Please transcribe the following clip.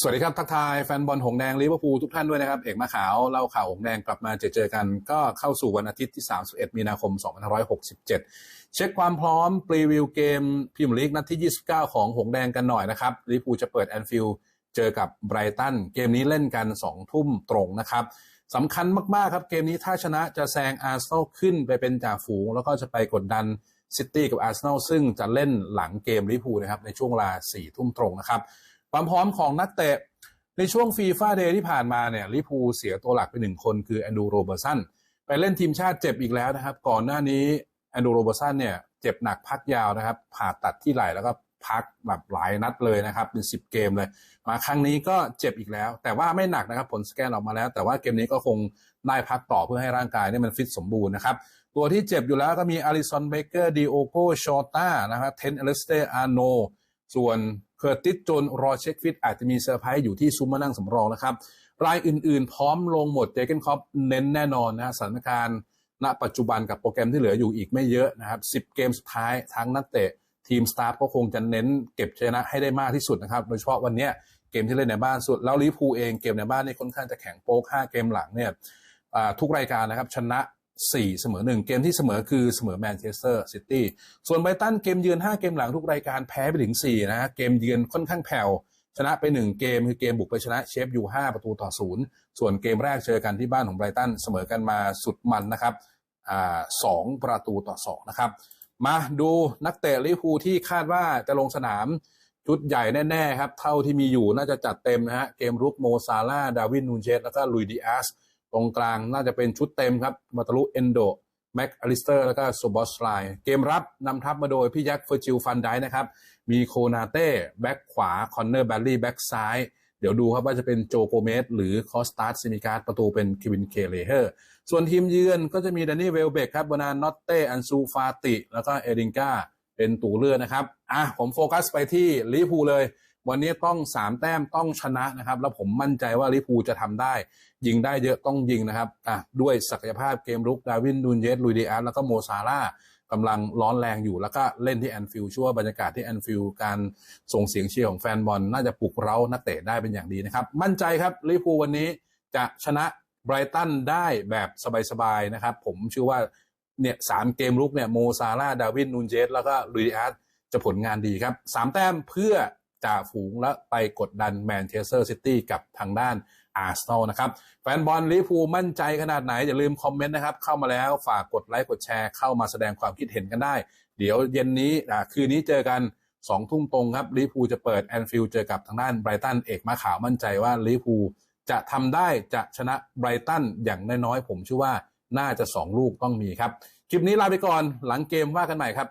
สวัสดีครับ ทักทายแฟนบอลหงแดงลิเวอร์พูลทุกท่านด้วยนะครับ เอกมาขาวเล่าข่าวหงแดงกลับมาเจอเจอกัน ก็เข้าสู่วันอาทิตย์ที่ 31 มีนาคม 2567 เช็คความพร้อมปรีวิวเกมพรีเมียร์ลีกนัดที่ 29 ของหงแดงกันหน่อยนะครับลิเวอร์พูลจะเปิดแอนฟิลด์เจอกับไบรตัน เกมนี้เล่นกัน 2 ทุ่มตรงนะครับสำคัญมากๆครับเกมนี้ถ้าชนะจะแซงอาร์เซนอลขึ้นไปเป็นจ่าฝูง แล้วก็จะไปกดดันซิตี้กับอาร์เซนอลซึ่งจะเล่นหลังเกมลิเวอร์พูลนะครับในช่วงเวลา4ทุ่มตรงนะครับ ความพร้อมของนักเตะ ในช่วงฟีฟ่าเดย์ที่ผ่านมาเนี่ยลิพูเสียตัวหลักไปหนึ่งคนคือแอนดูโรเบอร์สันไปเล่นทีมชาติเจ็บอีกแล้วนะครับ ก่อนหน้านี้แอนดูโรเบอร์สันเนี่ยเจ็บหนักพักยาวนะครับ ผ่าตัดที่ไหล่แล้วก็พักแบบหลายนัดเลยนะครับเป็น10เกมเลย มาครั้งนี้ก็เจ็บอีกแล้ว แต่ว่าไม่หนักนะครับผลสแกนออกมาแล้ว แต่ว่าเกมนี้ก็คงได้พักต่อเพื่อให้ร่างกายเนี่ยมันฟิตสมบูรณ์นะครับ ตัวที่เจ็บอยู่แล้วก็มีอาริสันเบเกอร์ดิโอโกชอต้านะครับเทนเอลสเตอาโน ส่วนเคอร์ติสจนรอเช็คฟิตอาจจะมีเซอร์ไพรส์อยู่ที่ซุ้มมานั่งสำรองนะครับ รายอื่นๆ พร้อมลงหมดเจเกนคอปเน้นแน่นอนนะสถานการณ์ณปัจจุบันกับโปรแกรมที่เหลืออยู่อีกไม่เยอะนะครับ10 เกมสุดท้ายทั้งนักเตะทีมสตาฟก็คงจะเน้นเก็บชนะให้ได้มากที่สุดนะครับ โดยเฉพาะวันนี้เกมที่เล่นในบ้านสุด แล้วลิพูเองเกมในบ้านนี่ค่อนข้างจะแข็งโป๊ก5เกมหลังเนี่ยทุกรายการนะครับชนะ 4 เสมอ 1 เกมที่เสมอคือเสมอแมนเชสเตอร์ซิตี้ส่วนไบตันเกมเยือน 5 เกมหลังทุกรายการแพ้ไปถึง 4นะฮะเกมเยือนค่อนข้างแผ่วชนะไป 1 เกมคือเกมบุกไปชนะเชฟยู5ประตูต่อ 0 ส่วนเกมแรกเจอกันที่บ้านของไบรตันเสมอกันมาสุดมันนะครับอ่าสองประตูต่อ 2 นะครับ มาดูนักเตะลิเวอร์พูลที่คาดว่าจะลงสนามชุดใหญ่แน่ ๆ ครับ เท่าที่มีอยู่น่าจะจัดเต็มนะฮะเกมรุกโมซาลาดาวินนูนเจสแล้วก็ลุยดิอาส ตรงกลางน่าจะเป็นชุดเต็มครับมาตาลุเอนโดแม็กอลิสเตอร์แล้วก็โซบอสไลน์เกมรับนำทัพมาโดยพี่ยักษ์เฟอร์จิลฟันได้นะครับ มีโคนาเต้แบ็กขวา คอนเนอร์แบลลี่แบ็กซ้าย เดี๋ยวดูครับว่าจะเป็นโจโกเมสหรือคอสตาร์ซิมิการ์ดประตูเป็นคิวินเคเลเฮอร์ ส่วนทีมเยือนก็จะมีดานนี่เวลเบกครับบนานอตเต้อันซูฟาติ แล้วก็เอริงกาเป็นตูเลือนะครับอะผมโฟกัสไปที่ลิพูเลย วันนี้ต้อง3แต้มต้องชนะนะครับ แล้วผมมั่นใจว่าลิพูจะทำได้ ยิงได้เยอะต้องยิงนะครับอะด้วยศักยภาพเกมรุกดาวินดูนเยสลุยเดีอาร์แล้วก็โมซาร่ากำลังร้อนแรงอยู่แล้วก็เล่นที่แอนฟิลด์ชั่วบรรยากาศที่แอนฟิลด์การส่งเสียงเชียร์ของแฟนบอลน่าจะปลุกเร้านักเตะได้เป็นอย่างดีนะครับ มั่นใจครับลิพูวันนี้จะชนะไบรตันได้แบบสบายๆนะครับ ผมเชื่อว่าเนี่ยสามเกมรุกเนี่ยโมซาร่าดาวินนูนเจสแล้วก็ลุยเดีอาร์จะผลงานดีครับสามแต้มเพื่อ จ่าฝูงและไปกดดันแมนเชสเตอร์ซิตี้กับทางด้านอาร์เซนอลนะครับ แฟนบอลลิเวอร์พูมั่นใจขนาดไหน อย่าลืมคอมเมนต์นะครับ เข้ามาแล้วฝากกดไลค์กดแชร์เข้ามาแสดงความคิดเห็นกันได้ เดี๋ยวเย็นนี้คืนนี้เจอกัน2ทุ่มตรงครับลิเวอร์พูจะเปิดแอนฟิลด์เจอกับทางด้านไบรตันเอกมาขาวมั่นใจว่าลิเวอร์พูจะทำได้จะชนะไบรตันอย่างน้อยๆผมเชื่อว่าน่าจะ 2 ลูกต้องมีครับ คลิปนี้ลาไปก่อนหลังเกมว่ากันใหม่ครับ